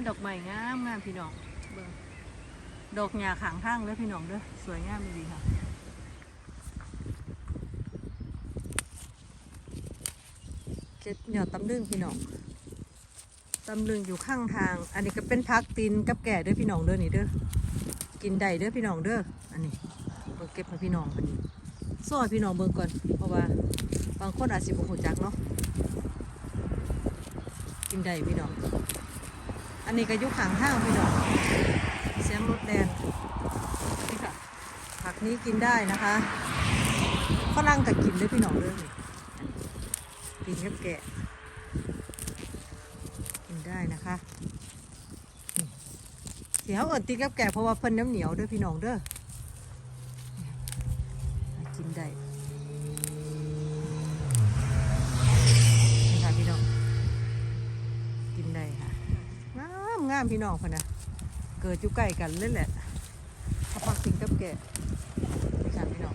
อดอกไม้งามงามพี่น้องเบิ่งดอกหญ้าขางทางเด้อพี่น้องเด้อสวยงามดีค่ะเจ็ดหยอดตำลึงพี่น้องตำลึงอยู่ข้างทาง อันนี้ก็เป็นพักตีนกับแก่เด้อพี่น้องเด้อนี่เด้อกินได้เด้อพี่น้องเด้ออันนี้เบิ่งเก็บให้พี่น้องอันนี้ซอยพี่น้องเบิ่งก่อนเพราะว่าบางคนอาจสิบ่รู้จักเนาะกินได้พี่น้อง อันนี้ก็ยุคขางห้างพี่น้องเสียงรถแดนนี่ค่ะผักนี้กินได้นะคะฝรั่งก็กินด้วยพี่น้องเลยกินกับแกะ กินได้นะคะเสียวเอิดตีกับแกะเพราะว่าเพิ่นน้ำเหนียวด้วยพี่น้องเด้อกินได้ามพี่น้องพนนะเกิดอยู่ใกล้กันเลยแหละถ้าพักสิงกับแกะนี่ค่ะพี่น้อง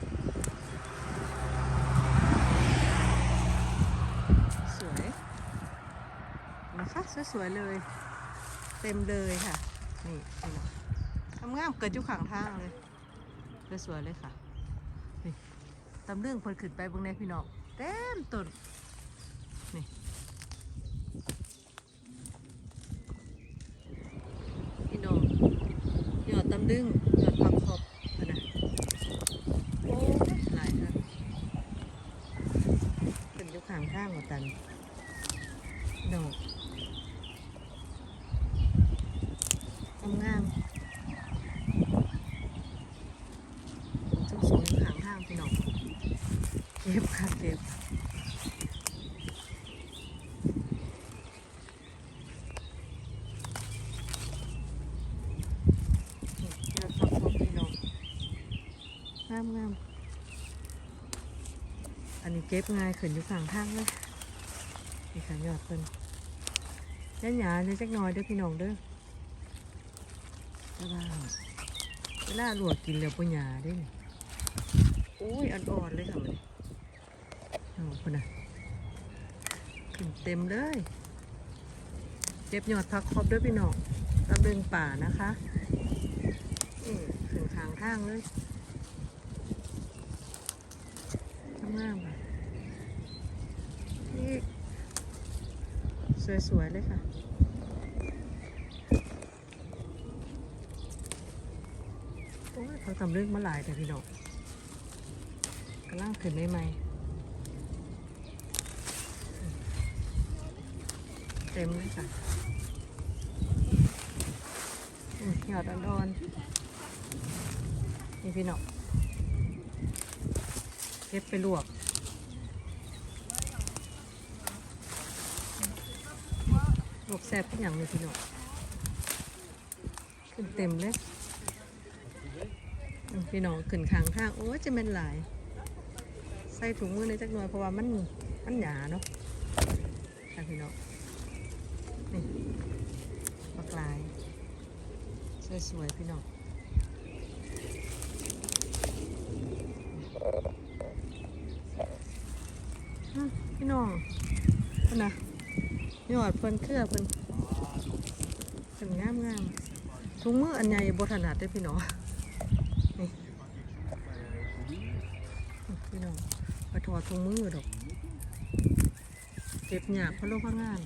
สวยนะคะสวยๆเลย เต็มเลยค่ะ นี่พี่น้องทำงามเกิดอยู่ข้างทางเลยสวยๆเลยค่ะนี่ตำเรื่องเพิ่นขึ้นไปเบางในพี่น้องเต็มต้น พี่น้องหยอ ดตำลึงหยอดผักขอบอันนะโอ้ยหลายค่ะเป็นยุคข้างข้างหมดตันดอกงามสุกสวยข้างข้างพี่น้องเก็บค่ะเก็บหยอดผักขอบพี่น้องงามงาม อันนี้เก็บง่ายขึ้นอยู่ข้างทางเลยนี่ค่ะยอดเพิ่นยันหยาจะจักน่อยเด้อพี่น้องเด้อแต่ว่าเวลาหลวกกินแล้วปัญญาเด้นี่อุ้ยอ่อนๆเลยค่ะมันโอ้คนน่ะขึ้นเต็มเลยเก็บยอดผักขอบด้วยพี่น้องตำลึงป่านะคะนี่ขึ้นข้างทางเลยทำงามค่ะนี่ สวยๆเลยค่ะ โอ้ยเขาทำเรื่องมาหลายแต่พี่น้องกำลังขึ้นใหม่ๆเต็มเลยค่ะหยอดอ่อนๆนี่พี่น้องเก็บไปลวก ล วกแซ่บทุกอย่างเลยพี่น้องขึ้นเต็มเลย พี่น้องขึ้นข้างทางโอ้จะเป็นหลาย ใส่ถุงมือในอยจักหน่อยเพราะว่ามันมันหยาเนาะค่ะพี่น้องนี่ปลากลายสวยๆพี่น้องพี่น้องนะ ยอดเพิ่นเครือเพิ่นเพิ่นงามงามๆถุงมืออันใหญ่บถนัดเด้พี่น้องนี่พี่น้องมาถอดถุงมือดอกเก็บหยาบพะโล้พะงาน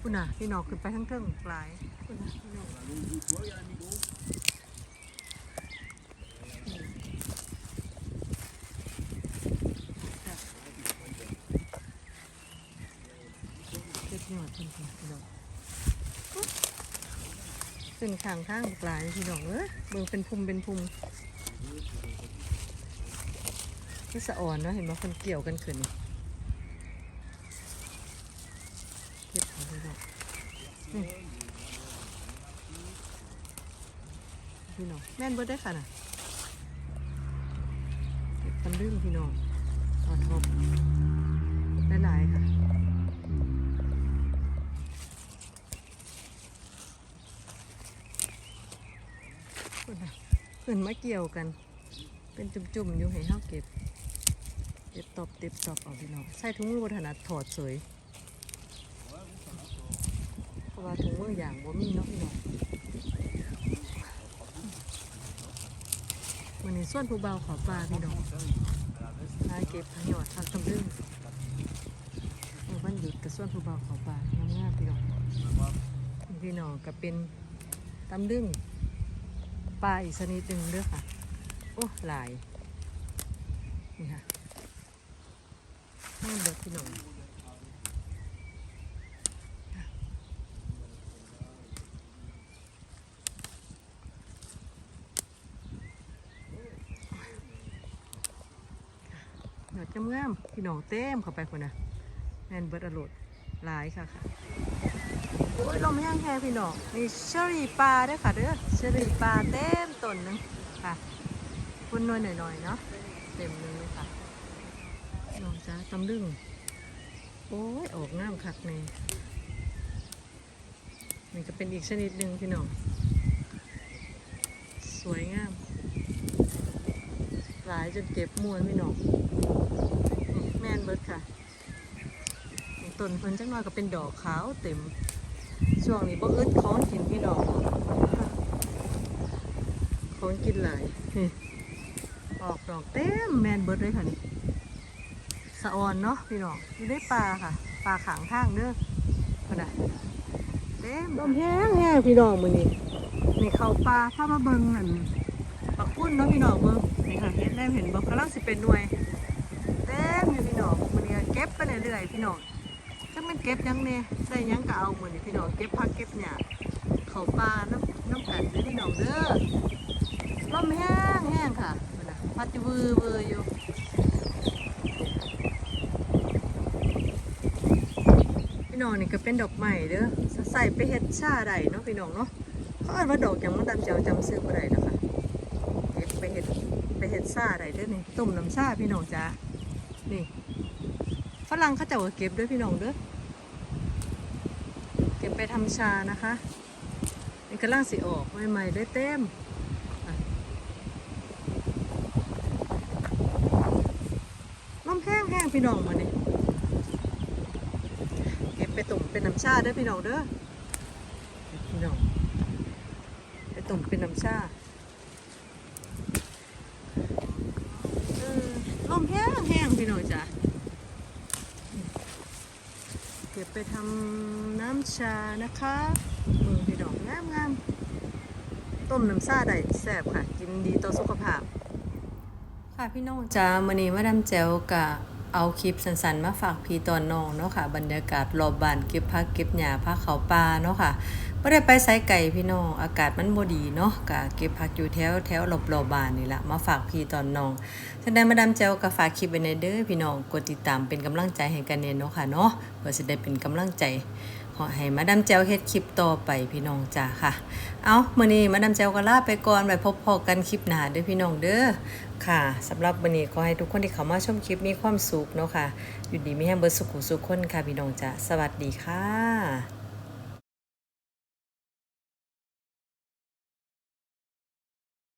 คุณน่ะพี่น้องขึ้นไปทั้งเทิงปลายคุณน่ะพี่น้องเก็บหยอดเพิ่นค่ะพี่น้อง ขึ้นข้างทางปลายพี่น้องเอ้ยเบิ่งเป็นภูมิเป็นภูมินี่สะอ่อนเนาะเห็นไหมคนเกี่ยวกันขึ้นเก็บของพี่น้องนี่พี่น้องแม่นเบิดได้ค่ะน่ะเก็บกันดื้มพี่น้องตอนทบได้หลายๆค่ะ คุณน่ะเพิ่นมาเกี่ยวกัน เป็นจุ่มๆอยู่ให้เฮาเก็บ เก็บตบเก็บตบเอาพี่น้องใส่ถุงมือถนัดถอดเสยโอ้ราะว่าถุงมืออย่างบ่มีเนาะพี่น้องวันนี้ส่วนผู้เบาขอปลาพี่น้องหาเก็บหาหยอดทางตำลึงวันหยุดกับส่วนผู้เบาขอปลางามๆพี่น้องพี่น้องก็เป็นตำลึง ปลาอีกชนิดหนึ่งเด้อค่ะ โอ้หลาย นี่ค่ะนี่เด็กพี่น้องหยอดงามพี่น้องเต็มเข้าไปคนน่ะแมนเบิร์ดอรรถหลายค่ะค่ะ โอ้ยลมแห้งแค่พี่น้องนี่เชอรี่ปลาด้วยค่ะเด้อเชอรี่ปลาเต็มต้นหนึงค่ะคุณน้อยหน่อยๆเนาะเต็มนึงเลยค่ะนองจ้าตำลึงโอ้ยออกงามคักนี่นี่ก็เป็นอีกชนิดหนึ่งพี่น้องสวยงาม หลายจนเก็บมวนพี่น้องแม่นเบิร์ดค่ะต้นเพิ่นจังน้อยก็เป็นดอกขาวเต็ม ช่วงนี้บ่อึดของกินพี่น้องของกินหลายนี่ออกดอกเต็มแมนเบิดเลยค่ะนี่สะออนเนาะพี่น้องนี่ได้ปลาค่ะปลาขางทางเด้อคนน่ะเต็มลมแห้งแห้งพี่น้องมื้อนี้นี่เข้าปลาถ้ามาเบิ่งนั่นปักปุ้นเนาะพี่น้องเบิ่งนี่ค่ะเห็นได้เห็นบ่กำลังสิเป็นหน่วยเต็มอยู่พี่น้องมื้อนี้เก็บไปเรื่อยๆพี่น้องจังแมันเก็บยังเนี่ยใส่ยังก็เอาเหมือนพี่น้องเก็บผักเก็บหญ้าเขาปลาน้ำน้ำกันเด้อพี่น้องเด้อลมแห้งแห้งค่ะนะพัดอยู่วือวืออยู่พี่น้องนี่ก็เป็นดอกไม้เด้อใส่ไปเฮ็ดชาได้เนาะพี่น้องเนาะเขาเอิ้นว่าดอกหยังมันดำเจียวจำซื้อบ่ได้แล้วค่ะเก็บไปเฮ็ดไปเฮ็ดชาได้เด้อนี่ต้มน้ำชาพี่น้องจ้านี่ฝรั่งเขาจะเก็บด้วยพี่น้องเด้อ เก็บไปทำชานะคะนี่กำลังสิออกใหม่ๆได้เต็มอะลมแห้งแห้งพี่น้องมาดิเก็บไปตุ่มเป็นน้ำชาเด้อพี่น้องเด้อพี่น้องไปตุ่มเป็นน้ำชาเออลมแห้งแห้งพี่น้องจ้ะเก็บไปทำ ชานะคะมือพี่ดอกงามงามๆต้มน้ำซาได้แซ่บค่ะ กินดีต่อสุขภาพ ค่ะพี่น้องจ้ามื้อนี้มาดามแจวกะเอาคลิปสั้นๆมาฝากพี่ตอนน้องเนาะค่ะ บรรยากาศรอบบ้านเก็บผักเก็บหญ้าผักเขาป่าเนาะค่ะบ่ได้ไปไสไก่พี่น้องอากาศมันบ่ดีเนาะกะเก็บผักอยู่แถวแถวรอบๆบ้านนี่ละมาฝากพี่ตอนน้องฉะนั้นมาดามแจวก็ฝากคลิปไว้ในเด้อพี่น้องกดติดตามเป็นกำลังใจให้กันเน่เนาะค่ะเนาะเพื่อสิได้เป็นกำลังใจ ขอให้มาดามแจวเฮ็ดคลิปต่อไปพี่น้องจ้าค่ะ เอามื้อนี้มาดามแจวก็ลาไปก่อนไว้พบพอกันคลิปหน้าเด้อพี่น้องเด้อค่ะสำหรับมื้อนี้ขอให้ทุกคนที่เข้ามาชมคลิปมีความสุขเนาะค่ะ อยู่ดีมีแฮงเบอร์สุขสุขคนค่ะพี่น้องจ้าสวัสดีค่ะ